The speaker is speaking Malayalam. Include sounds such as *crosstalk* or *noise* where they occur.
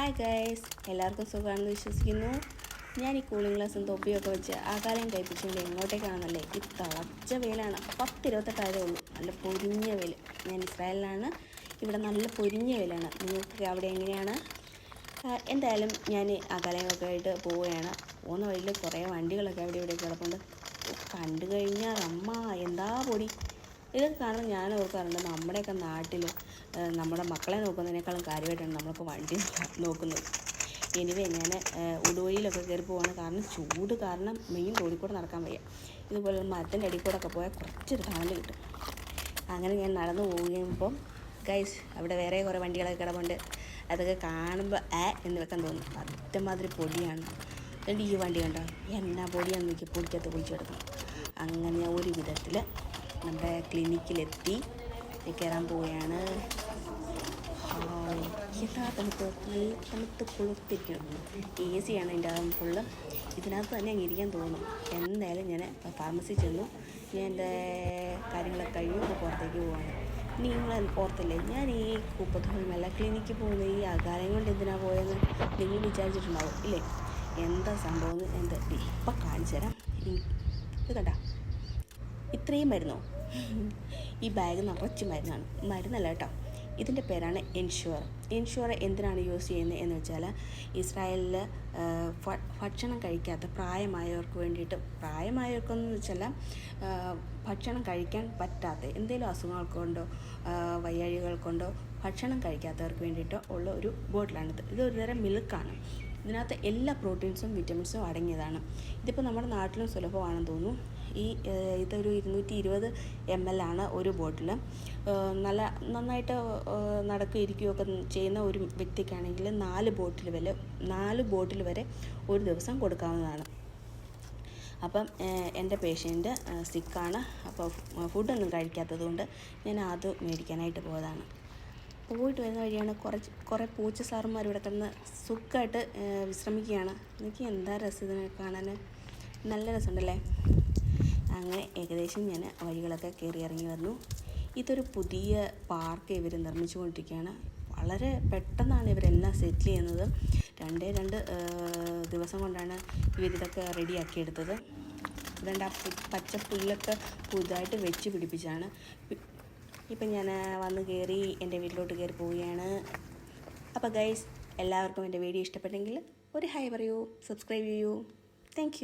ഹായ് ഗൈസ് എല്ലാവർക്കും സുഖമാണെന്ന് വിശ്വസിക്കുന്നു. ഞാൻ ഈ കൂളിംഗ് ഗ്ലാസും തൊപ്പിയൊക്കെ വെച്ച് ആകാലം കഴിപ്പിച്ചുകൊണ്ട് എങ്ങോട്ടേക്കാണെന്നല്ലേ ഈ തളച്ച വെയിലാണ്. പത്ത് ഇരുപത്തെട്ടായതേ ഉള്ളൂ. നല്ല പൊരിഞ്ഞ വെയിൽ. ഞാൻ ഇസ്രായേലിലാണ്. ഇവിടെ നല്ല പൊരിഞ്ഞ വെയിലാണ്. നിങ്ങൾക്ക് അവിടെ എങ്ങനെയാണ്? എന്തായാലും ഞാൻ അകലയൊക്കെ ആയിട്ട് പോവുകയാണ്. പോകുന്ന വഴിയിൽ കുറേ വണ്ടികളൊക്കെ അവിടെ ഇവിടെ കിടപ്പുണ്ട്. കണ്ടു കഴിഞ്ഞാൽ അമ്മ എന്താ പൊടി? ഇതൊക്കെ കാണുമ്പോൾ ഞാൻ ഓർക്കാറുണ്ട് നമ്മുടെയൊക്കെ നാട്ടിൽ നമ്മുടെ മക്കളെ നോക്കുന്നതിനേക്കാളും കാര്യമായിട്ടാണ് നമ്മളൊക്കെ വണ്ടി *laughs* നോക്കുന്നത്. എനിവേ ഞാൻ ഉടുവഴിയിലൊക്കെ കയറി പോവാണ് കാരണം ചൂട് കാരണം മെയിൻ റോഡിൽ കൂടെ നടക്കാൻ വയ്യ. ഇതുപോലെ മരത്തിന്റെ അടിയിൽ കൂടെ ഒക്കെ പോയാൽ കുറച്ചൊരു തണൽ കിട്ടും. അങ്ങനെ ഞാൻ നടന്നു പോകുമ്പം ഗൈസ് അവിടെ വേറെ കുറേ വണ്ടികളൊക്കെ കിടപ്പുണ്ട്. അതൊക്കെ കാണുമ്പോൾ ആ എന്ന് വെക്കാൻ തോന്നും. അത്തമാതിരി പൊടിയാണ്. എന്നിട്ട് ഈ വണ്ടി കണ്ടോ? എന്നാ പൊടിയാണെന്ന് നോക്കി പൊടിക്കകത്ത് കുഴിച്ചെടുക്കണം അങ്ങനെ ഒരു വിധത്തിൽ നമ്മുടെ ക്ലിനിക്കിലെത്തി. കയറാൻ പോവുകയാണ്. എന്താ തണുപ്പ്? നല്ല തണുത്ത് കൊളുത്തിരിക്കണം എ സി ആണ് എന്റെ അകം ഫുള്ള് ഇതിനകത്ത് തന്നെ അങ്ങ് ഇരിക്കാൻ തോന്നും. എന്തായാലും ഞാൻ ഫാർമസി ചെന്നു. ഞാൻ എന്റെ കാര്യങ്ങളൊക്കെ കഴിഞ്ഞു. പുറത്തേക്ക് പോവാണ്. ഇനി നിങ്ങൾ ഓർത്തില്ലേ? ഞാൻ ഈ കൂപ്പത്തോളമല്ല ക്ലിനിക്കിൽ പോകുന്ന ഈ അകാലം കൊണ്ട് എന്തിനാണ് പോയെന്ന് നിങ്ങൾ വിചാരിച്ചിട്ടുണ്ടാവും ഇല്ലേ? എന്താ സംഭവം എന്ന് എന്താ ഇപ്പം കാണിച്ചു തരാം ഇത് കണ്ട. ഇത്രയും മരുന്നോ? ഈ ബാഗ് നിറച്ച് മരുന്നാണ്. മരുന്നല്ല കേട്ടോ. ഇതിന്റെ പേരാണ് എൻഷുവർ എൻഷുവർ എന്തിനാണ് യൂസ് ചെയ്യുന്നത് എന്ന് വെച്ചാൽ ഇസ്രായേലിൽ ഭക്ഷണം കഴിക്കാത്ത പ്രായമായവർക്ക് വേണ്ടിയിട്ട്. പ്രായമായവർക്കെന്ന് വെച്ചാൽ ഭക്ഷണം കഴിക്കാൻ പറ്റാത്ത എന്തെങ്കിലും അസുഖങ്ങൾ കൊണ്ടോ വയ്യാഴികൾ കൊണ്ടോ ഭക്ഷണം കഴിക്കാത്തവർക്ക് വേണ്ടിയിട്ടോ ഉള്ള ഒരു ബോട്ടിലാണിത് ഇതൊരു തരം മിൽക്കാണ് ഇതിനകത്ത് എല്ലാ പ്രോട്ടീൻസും വിറ്റമിൻസും അടങ്ങിയതാണ്. ഇതിപ്പോൾ നമ്മുടെ നാട്ടിലും സുലഭമാണെന്ന് തോന്നുന്നു. ഈ ഇതൊരു ഇരുന്നൂറ്റി ഇരുപത് എം എൽ ആണ് ഒരു ബോട്ടിൽ നല്ല നന്നായിട്ട് ഏഹ്, നടക്കുകയും ഇരിക്കുകയൊക്കെ ചെയ്യുന്ന ഒരു വ്യക്തിക്കാണെങ്കിൽ നാല് ബോട്ടിൽ വരെ നാല് ബോട്ടിൽ വരെ ഒരു ദിവസം കൊടുക്കാവുന്നതാണ്. അപ്പം എന്റെ പേഷ്യന്റ് സിക്കാണ്. അപ്പോൾ ഫുഡൊന്നും കഴിക്കാത്തത് കൊണ്ട് ഞാൻ അത് മേടിക്കാനായിട്ട് പോയതാണ്. പോയിട്ട് വരുന്ന വഴിയാണ് കുറച്ച് കുറേ പൂച്ച സാറുമാർ ഇവിടെ കിടന്ന് സുഖമായിട്ട് വിശ്രമിക്കുകയാണ്. എനിക്ക് എന്താ രസം ഇതിനെ കാണാൻ? നല്ല രസമുണ്ടല്ലേ? അങ്ങനെ ഏകദേശം ഞാൻ വഴികളൊക്കെ കയറി ഇറങ്ങി വന്നു. ഇതൊരു പുതിയ പാർക്ക് ഇവർ നിർമ്മിച്ചുകൊണ്ടിരിക്കുകയാണ്. വളരെ പെട്ടെന്നാണ് ഇവരെല്ലാം സെറ്റിൽ ചെയ്യുന്നത്. രണ്ടേ രണ്ട് ദിവസം കൊണ്ടാണ് ഇവരിതൊക്കെ റെഡിയാക്കി എടുത്തത്. അതുകൊണ്ട് ആ പച്ച പുല്ലൊക്കെ പുതുതായിട്ട് വെച്ച് പിടിപ്പിച്ചാണ് ഇപ്പം ഞാൻ വന്ന് കയറി എന്റെ വീട്ടിലോട്ട് കയറി പോവുകയാണ്. അപ്പോൾ ഗൈസ് എല്ലാവർക്കും എന്റെ വീഡിയോ ഇഷ്ടപ്പെട്ടെങ്കിൽ ഒരു ഹൈ പറയൂ സബ്സ്ക്രൈബ് ചെയ്യൂ. താങ്ക്